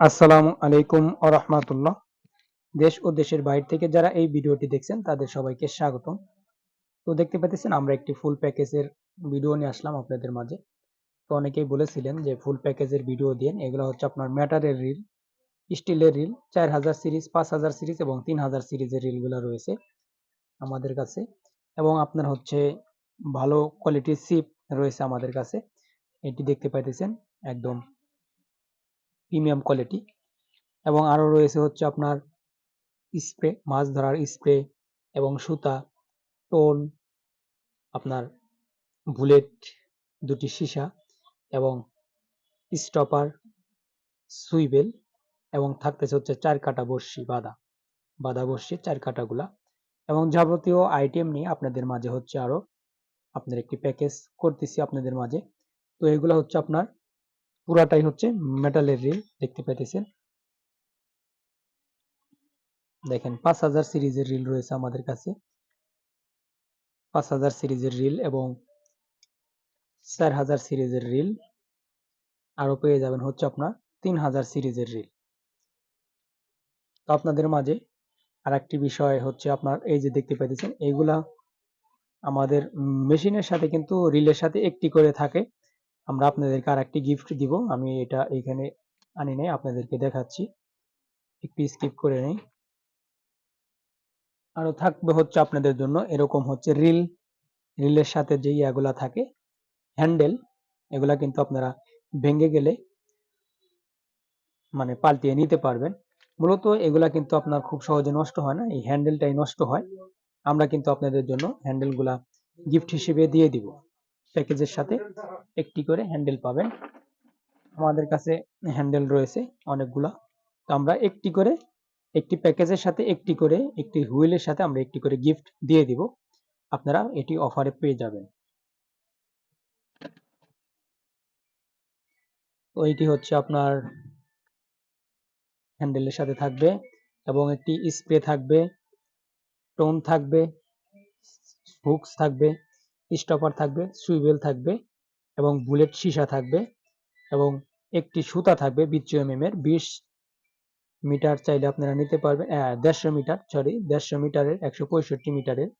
আসসালামু আলাইকুম ও রহমাতুল্লাহ। দেশ ও দেশের বাইরে থেকে যারা এই ভিডিওটি দেখছেন, তাদের সবাইকে স্বাগতম। তো দেখতে পাচ্ছেন, আমরা একটি ফুল প্যাকেজের ভিডিও নিয়ে আসলাম আপনাদের মাঝে। তো অনেকেই বলেছিলেন যে ফুল প্যাকেজের ভিডিও দিন এগুলো হচ্ছে আপনার ম্যাটারের রিল স্টিলের রিল চার হাজার সিরিজ, পাঁচ হাজার সিরিজ এবং তিন হাজার সিরিজের রিলগুলো রয়েছে আমাদের কাছে। এবং আপনার হচ্ছে ভালো কোয়ালিটির সিপ রয়েছে আমাদের কাছে। এটি দেখতে পাইতেছেন, একদম প্রিমিয়াম কোয়ালিটি। এবং আরও রয়েছে হচ্ছে আপনার স্প্রে, মাছ ধরার স্প্রে এবং সুতা, টোন, আপনার বুলেট দুটি সীসা এবং স্টপার, সুইবেল এবং থাকতেছে হচ্ছে চার কাটা বর্ষি বাদা। বাদা বর্ষি চার কাটাগুলা। এবং যাবতীয় আইটেম নিয়ে আপনাদের মাঝে হচ্ছে আরও আপনার একটি প্যাকেজ করতেছি আপনাদের মাঝে। তো এগুলো হচ্ছে আপনার পুরাটাই হচ্ছে মেটালের রিল দেখতে পাইতেছেন? দেখেন, পাঁচ হাজার সিরিজের রিল রয়েছে আমাদের কাছে। পাঁচ হাজার সিরিজের রিল এবং চার হাজার সিরিজের রিল আরও পেয়ে যাবেন হচ্ছে আপনার তিন হাজার সিরিজের রিল তো আপনাদের মাঝে আর একটি বিষয় হচ্ছে আপনার, এই যে দেখতে পাইতেছেন এইগুলা আমাদের মেশিনের সাথে কিন্তু রিলের সাথে একটি করে থাকে। আমরা আপনাদেরকে আর একটি গিফট দিব। আমি এটা এখানে আনি নাই, আপনাদেরকে দেখাচ্ছি। একটু স্কিপ করে নেই। আরও থাকবে হচ্ছে আপনাদের জন্য, এরকম হচ্ছে রিল রিলের সাথে যে ইয়াগুলা থাকে হ্যান্ডেল এগুলা কিন্তু আপনারা ভেঙে গেলে মানে পাল্টিয়ে নিতে পারবেন। মূলত এগুলা কিন্তু আপনার খুব সহজে নষ্ট হয় না, এই হ্যান্ডেলটাই নষ্ট হয়। আমরা কিন্তু আপনাদের জন্য হ্যান্ডেলগুলা গিফট হিসেবে দিয়ে দিব। প্যাকেজের সাথে একটি করে হ্যান্ডেল পাবেন। আমাদের কাছে হ্যান্ডেল রয়েছে অনেকগুলা। তো আমরা একটি করে, একটি প্যাকেজের সাথে একটি করে, একটি হুইলের সাথে আমরা একটি করে গিফট দিয়ে দিব। আপনারা এটি অফারে পেয়ে যাবেন। তো এটি হচ্ছে আপনার হ্যান্ডেলের সাথে থাকবে এবং একটি স্প্রে থাকবে টোন থাকবে হুকস থাকবে। স্টপার থাকবে সুইবেল থাকবে এবং বুলেট সীসা থাকবে এবং একটি সুতা থাকবে বিচ্ছু এম এর। বিশ মিটার চাইলে আপনারা নিতে পারবেন দেড়শো মিটার সরি দেড়শো মিটারের, একশো পঁয়ষট্টি মিটারের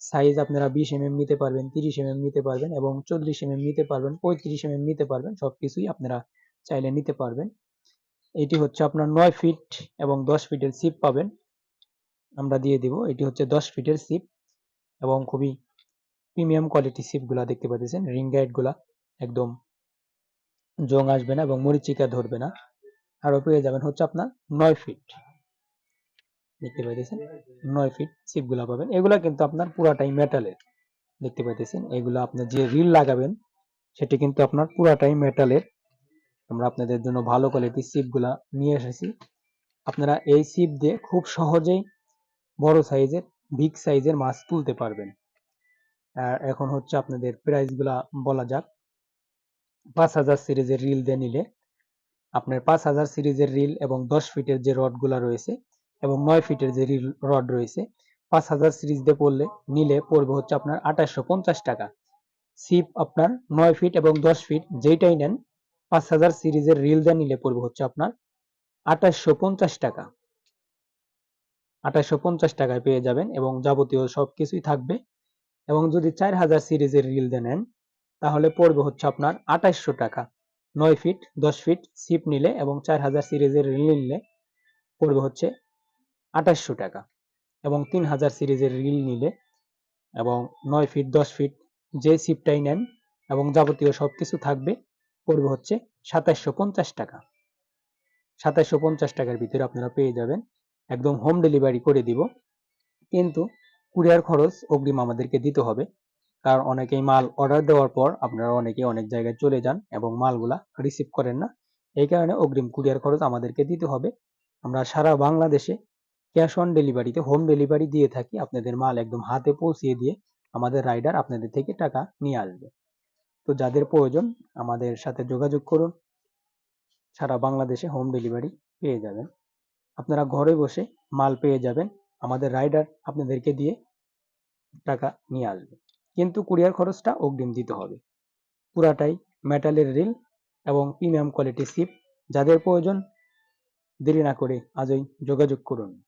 সাইজ আপনারা বিশ এম নিতে পারবেন, তিরিশ এম নিতে পারবেন এবং চল্লিশ এম নিতে পারবেন, পঁয়ত্রিশ এম নিতে পারবেন সব কিছুই আপনারা চাইলে নিতে পারবেন। এটি হচ্ছে আপনার নয় ফিট এবং দশ ফিটের সিপ পাবেন। আমরা দিয়ে দিব, এটি হচ্ছে দশ ফিটের সিপ এবং খুবই প্রিমিয়াম কোয়ালিটি সিপগুলা দেখতে পাচ্ছেন রিংগুলা একদম জং আসবে না এবং মরিচিকা ধরবে না। আরও পেয়ে যাবেন হচ্ছে আপনার নয় ফিট। দেখতে পাইতেছেন, নয় ফিট সিপগুলা পাবেন। এগুলা কিন্তু আপনার পুরাটাই মেটালের। দেখতে পাইতেছেন, এগুলো আপনার যে রিল লাগাবেন, সেটি কিন্তু আপনার পুরাটাই মেটালের। আমরা আপনাদের জন্য ভালো কোয়ালিটির সিপগুলা নিয়ে এসেছি। আপনারা এই সিপ দিয়ে খুব সহজেই বড় সাইজের, বিগ সাইজের মাছ তুলতে পারবেন। এখন হচ্ছে আপনাদের প্রাইসগুলা বলা যাক। পাঁচ হাজার সিরিজের রিল দিয়ে নিলে আপনার পাঁচ হাজার সিরিজের রিল এবং দশ ফিটের যে রডগুলা রয়েছে এবং নয় ফিটের যে রিল রড রয়েছে, পাঁচ হাজার সিরিজ দিয়ে পড়লে, নিলে পড়বে হচ্ছে আপনার আঠাশশো পঞ্চাশ টাকা। সিপ আপনার নয় ফিট এবং দশ ফিট যেইটাই নেন, পাঁচ হাজার সিরিজের রিল দিয়ে নিলে পড়বে হচ্ছে আপনার আঠাশশো পঞ্চাশ টাকা। আঠাশশো পঞ্চাশ টাকায় পেয়ে যাবেন এবং যাবতীয় সব কিছুই থাকবে। এবং যদি চার হাজার সিরিজের রিল দিয়ে নেন, তাহলে পড়বে হচ্ছে আপনার আঠাশশো টাকা। নয় ফিট দশ ফিট সিপ নিলে এবং চার হাজার সিরিজের রিল নিলে পড়বে হচ্ছে আঠাশশো টাকা এবং তিন হাজার সিরিজের রিল নিলে এবং নয় ফিট দশ ফিট যে সিপটাই নেন এবং যাবতীয় সব কিছু থাকবে, পড়বে হচ্ছে সাতাশশো পঞ্চাশ টাকা। সাতাশশো পঞ্চাশ টাকার ভিতরে আপনারা পেয়ে যাবেন। একদম হোম ডেলিভারি করে দিব। কিন্তু কুরিয়ার খরচ অগ্রিম আমাদেরকে দিতে হবে। কারণ অনেকেই মাল অর্ডার দেওয়ার পর আপনারা অনেকেই অনেক জায়গায় চলে যান এবং মালগুলা রিসিভ করেন না। এই কারণে অগ্রিম কুরিয়ার খরচ আমাদেরকে দিতে হবে। আমরা সারা বাংলাদেশে ক্যাশ অন ডেলিভারিতে হোম ডেলিভারি দিয়ে থাকি। আপনাদের মাল একদম হাতে পৌঁছিয়ে দিয়ে আমাদের রাইডার আপনাদের থেকে টাকা নিয়ে আসবে। তো যাদের প্রয়োজন আমাদের সাথে যোগাযোগ করুন। সারা বাংলাদেশে হোম ডেলিভারি পেয়ে যাবেন। আপনারা ঘরে বসে মাল পেয়ে যাবেন। আমাদের রাইডার আপনাদেরকে দিয়ে টাকা নিয়ে আসবে। কিন্তু কুরিয়ার খরচটা অগ্রিম দিতে হবে। পুরাটাই মেটালের রিল এবং প্রিমিয়াম কোয়ালিটি সিপ যাদের প্রয়োজন, দেরি না করে আজই যোগাযোগ করুন।